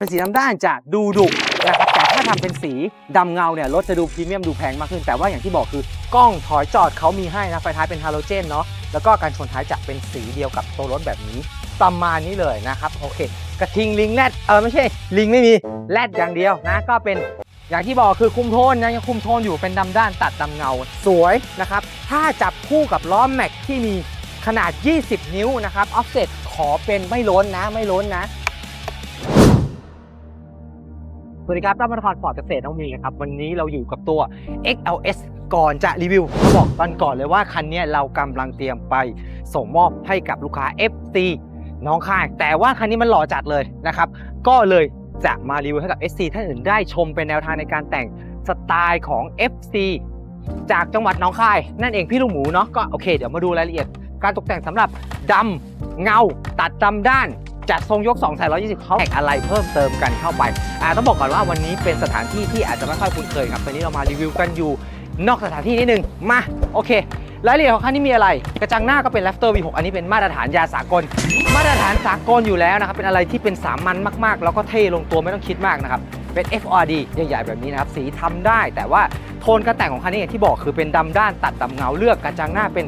เป็นสีดำด้านจะดูดุนะครับแต่ถ้าทำเป็นสีดำเงาเนี่ยรถจะดูพรีเมียมดูแพงมากขึ้น แต่ว่าอย่างที่บอกคือกล้องถอยจอดเขามีให้นะไฟท้ายเป็นฮาโลเจนเนาะแล้วก็การชนท้ายจะเป็นสีเดียวกับตัวรถแบบนี้ประมาณนี้เลยนะครับโอเค กระทิงลิงแรดเออไม่ใช่ ลิงไม่มีแรดอย่างเดียวนะก็เป็นอย่างที่บอกคือคุมโทนยังคุมโทนอยู่เป็นดำด้านตัดดำเงาสวยนะครับถ้าจับคู่กับล้อแม็กที่มีขนาด 20 นิ้วนะครับออฟเซ็ตขอเป็นไม่ล้นนะไม่ล้นนะ วัสดีครับตั้มนครฟอร์ดเกษตรน้องมีนะครับ วันนี้เราอยู่กับตัว XLS ก่อนจะรีวิวบอกตอนก่อนเลยว่าคันนี้เรากำลังเตรียมไปส่งมอบให้กับลูกค้า FC น้องค่าย แต่ว่าคันนี้มันหล่อจัดเลยนะครับ ก็เลยจะมารีวิวให้กับ FC ท่านอื่นได้ชมเป็นแนวทางในการแต่งสไตล์ของ FC จากจังหวัดน้องค่าย นั่นเองพี่ลูกหมูเนาะก็โอเคเดี๋ยวมาดูรายละเอียด การตกแต่งสำหรับดำเงาตัดดำด้าน จัดทรงยก2ใส่120เขาแตกอะไรเพิ่มเติมกันเข้าไปอ่าต้องบอกก่อนว่าวันนี้เป็นสถานที่ที่อาจจะไม่ค่อยคุ้นเคยครับวันนี้เรามารีวิวกันอยู่นอกสถานที่นิดนึงมาโอเครายละเอียดของคันนี้มีอะไร กระจังหน้าก็เป็น Raptor V6 อันนี้เป็นมาตรฐานยาสากล มาตรฐานสากลอยู่แล้วนะครับ เป็นอะไรที่เป็นสามัญมากๆ แล้วก็เท่ลงตัวไม่ต้องคิดมากนะครับ เป็น FRD ใหญ่ๆ แบบนี้นะครับ สีทำได้ แต่ว่าโทนการแต่งของคันนี้อย่างที่บอกคือเป็นดำด้านตัดดำเงาเลือกกระจังหน้าเป็น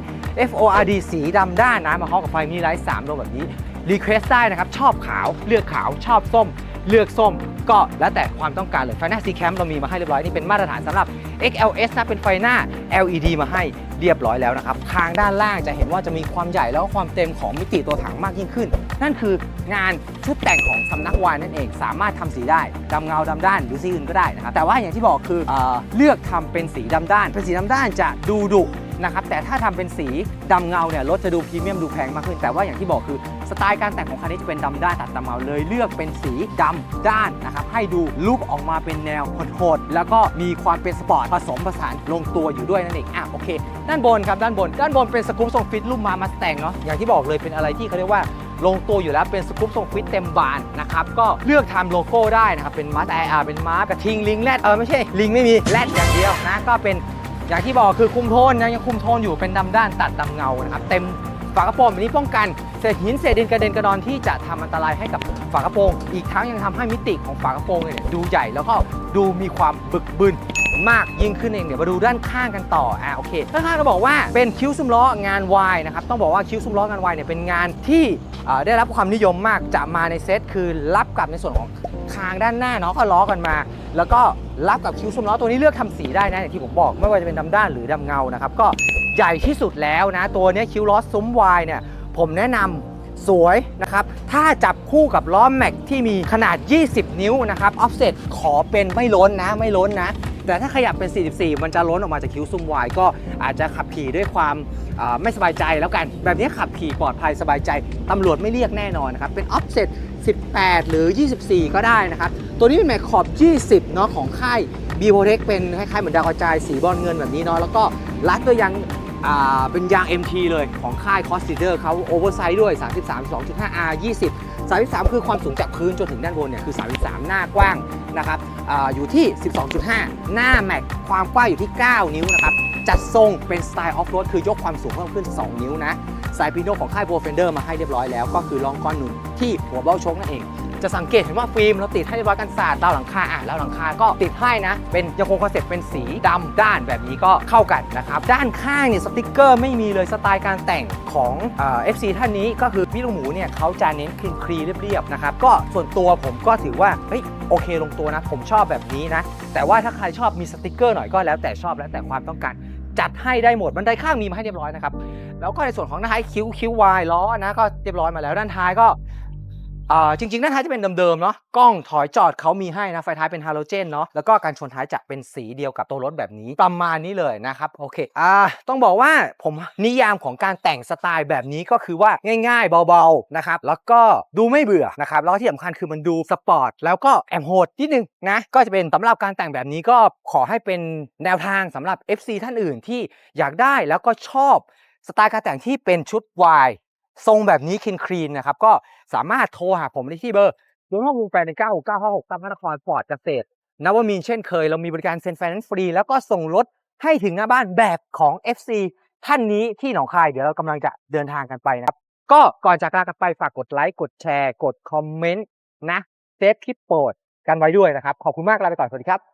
FORD สีดำด้านนะมาพร้อมกับไฟมินิไลท์3ดวงแบบนี้ รีเควสได้นะครับ ชอบขาวเลือกขาวชอบส้ม เลือกส้ม ก็แล้วแต่ความต้องการเลยไฟหน้าซีแคมเรามีมาให้เรียบร้อยนี่เป็นมาตรฐานสำหรับ XLS นะเป็นไฟหน้า LED มาให้เรียบร้อยแล้วนะครับทางด้านล่างจะเห็นว่าจะมีความใหญ่แล้วก็ความเต็มของมิติตัวถังมากยิ่งขึ้น นั่นคืองานชุดแต่งของสำนักวายนั่นเอง สามารถทำสีได้ดำเงาดำด้านหรือสีอื่นก็ได้นะครับแต่ว่าอย่างที่บอกคือเออเลือกทำเป็นสีดำด้านเป็นสีดำด้านจะดูดุ นะครับแต่ถ้าทำเป็นสีดำเงาเนี่ยรถจะดูพรีเมียมดูแพงมากขึ้น แต่ว่าอย่างที่บอกคือสไตล์การแต่งของคันนี้จะเป็นดำด้านตัดดำเงาเลยเลือกเป็นสีดำด้านนะครับให้ดูลุคออกมาเป็นแนวโหดๆแล้วก็มีความเป็นสปอร์ตผสมผสานลงตัวอยู่ด้วยนั่นเองอะโอเค ด้านบนครับด้านบน ด้านบนเป็นสกู๊ปทรงฟิตรูปมามาแต่งเนาะอย่างที่บอกเลยเป็นอะไรที่เขาเรียกว่าลงตัวอยู่แล้วเป็นสกู๊ปทรงฟิตเต็มบานนะครับก็เลือกทำโลโก้ได้นะครับเป็นมาร์ตอาเป็นมาร์กระทิงลิงแรดเออไม่ใช่ลิงไม่มีแรดอย่างเดียวนะก็เป็น อย่างที่บอกคือคุมโทนนยังคุมโทนอยู่เป็นดำด้านตัดดำเงานะครับเต็มฝากระโปรงแบบนี้ป้องกันเศษหินเศษดินกระเด็นกระดอนที่จะทำอันตรายให้กับฝากระโปรง อีกทั้งยังทำให้มิติของฝากระโปรงเนี่ยดูใหญ่แล้วก็ดูมีความบึกบึนมากยิ่งขึ้นเองเดี๋ยวมาดูด้านข้างกันต่ออะโอเคด้านข้างเราบอกว่าเป็นคิ้วซุ้มล้องานวายนะครับต้องบอกว่าคิ้วซุ้มล้องานวายเนี่ยเป็นงานที่ได้รับความนิยมมากจะมาในเซตคือรับกับในส่วนของ คางด้านหน้าเนาะก็ล้อกันมา แล้วก็รับกับคิ้วซุ้มล้อตัวนี้เลือกทำสีได้นะอย่างที่ผมบอกไม่ว่าจะเป็นดำด้านหรือดำเงานะครับก็ใหญ่ที่สุดแล้วนะ ตัวนี้คิ้วล้อซุ้มวายเนี่ยผมแนะนำสวยนะครับถ้าจับคู่กับล้อแม็กที่มีขนาด 20 นิ้วนะครับออฟเซ็ตขอเป็นไม่ล้นนะไม่ล้นนะ แต่ถ้าขยับเป็น 44 มันจะล้นออกมาจากคิ้วซุ่มวายก็อาจจะขับขี่ด้วยความไม่สบายใจแล้วกัน แบบนี้ขับขี่ปลอดภัยสบายใจตำรวจไม่เรียกแน่นอนนะครับ เป็นออฟเซ็ต18 หรือ 24 ก็ได้นะครับ ตัวนี้เป็นแม็กขอบ 20 เนาะของค่าย b ีโ t e c เป็นคล้ายๆเหมือนดาวกระจายสีบอลเงินแบบนี้เนาะแล้วก็รัดด้วยยางเป็นยาง MT เลยของค่าย c o s t เดอร์เขาโอเวอร์ไซด์ด้วย 33 2.5 R 20 33 คือความสูงจากพื้นจนถึงด้านบนเนี่ยคือ 33 หน้ากว้างนะครับออยู่ที่ 12.5 หน้าแม็กความกว้างอยู่ที่ 9 นิ้วนะครับจัดทรงเป็นสไตล์ออฟโรดคือยกความสูงเพิ่มขึ้น 2 นิ้วนะสายพีโนของค่ายโบเฟนเดอร์มาให้เรียบร้อยแล้ว ก็คือรองก้อนหนุนที่หัวเบ้าชกนั่นเอง จะสังเกตเห็นว่าฟิล์มเราติดให้เรียบร้อยกันศาสตร์ดาวหลังคาอะแล้วหลังคาก็ติดให้นะ เป็นยังคงคอนเซ็ปต์เป็นสีดำด้านแบบนี้ก็เข้ากันนะครับ ด้านข้างเนี่ยสติกเกอร์ไม่มีเลยสไตล์การแต่งของเอฟซีท่านนี้ก็คือพี่ลูกหมูเนี่ยเขาจะเน้นคลีนคลีเรียบๆนะครับก็ส่วนตัวผมก็ถือว่าเฮ้ยโอเคลงตัวนะ ผมชอบแบบนี้นะ แต่ว่าถ้าใครชอบมีสติกเกอร์หน่อยก็แล้วแต่ชอบแล้วแต่ความต้องการจัดให้ได้หมดบันไดข้างมีมาให้เรียบร้อยนะครับ แล้วก็ในส่วนของด้านท้ายคิ้วคิ้ววายล้อนะก็เรียบร้อยมาแล้วด้านท้ายก็ อ่าจริงๆด้าท้ายจะเป็นเดิมๆ เนาะกล้องถอยจอดเขามีให้นะไฟท้ายเป็นฮาโลเจนเนาะแล้วก็การชนท้ายจะเป็นสีเดียวกับตัวรถแบบนี้ประมาณนี้เลยนะครับโอเคอ่าต้องบอกว่าผมนิยามของการแต่งสไตล์แบบนี้ก็คือว่าง่ายๆ เบาๆนะครับแล้วก็ดูไม่เบื่อนะครับแล้วที่สำคัญคือมันดูสปอร์ตแล้วก็แอมโหดนิดนึงนะก็จะเป็นสำหรับการแต่งแบบนี้ก็ขอให้เป็นแนวทางสำหรับ FC ท่านอื่นที่อยากได้แล้วก็ชอบสไตล์การแต่งที่เป็นชุดวาย ทรงแบบนี้คินครีนนะครับ ก็สามารถโทรหาผมได้ที่เบอร์ศูนย์หกหกแปดหนึ่งเก้าหกเก้าห้าหกตามพระนครฟอดเกษตรนวมินเช่นเคย เรามีบริการเซ็นไฟแนนซ์ฟรี แล้วก็ส่งรถให้ถึงหน้าบ้านแบบของ FC ท่านนี้ที่หนองคายเดี๋ยวเรากำลังจะเดินทางกันไปนะครับ ก็ก่อนจากลากันไปฝากกดไลค์กดแชร์ กดคอมเมนต์นะเซฟที่โปรดกันไว้ด้วยนะครับ ขอบคุณมากลาไปก่อนสวัสดีครับ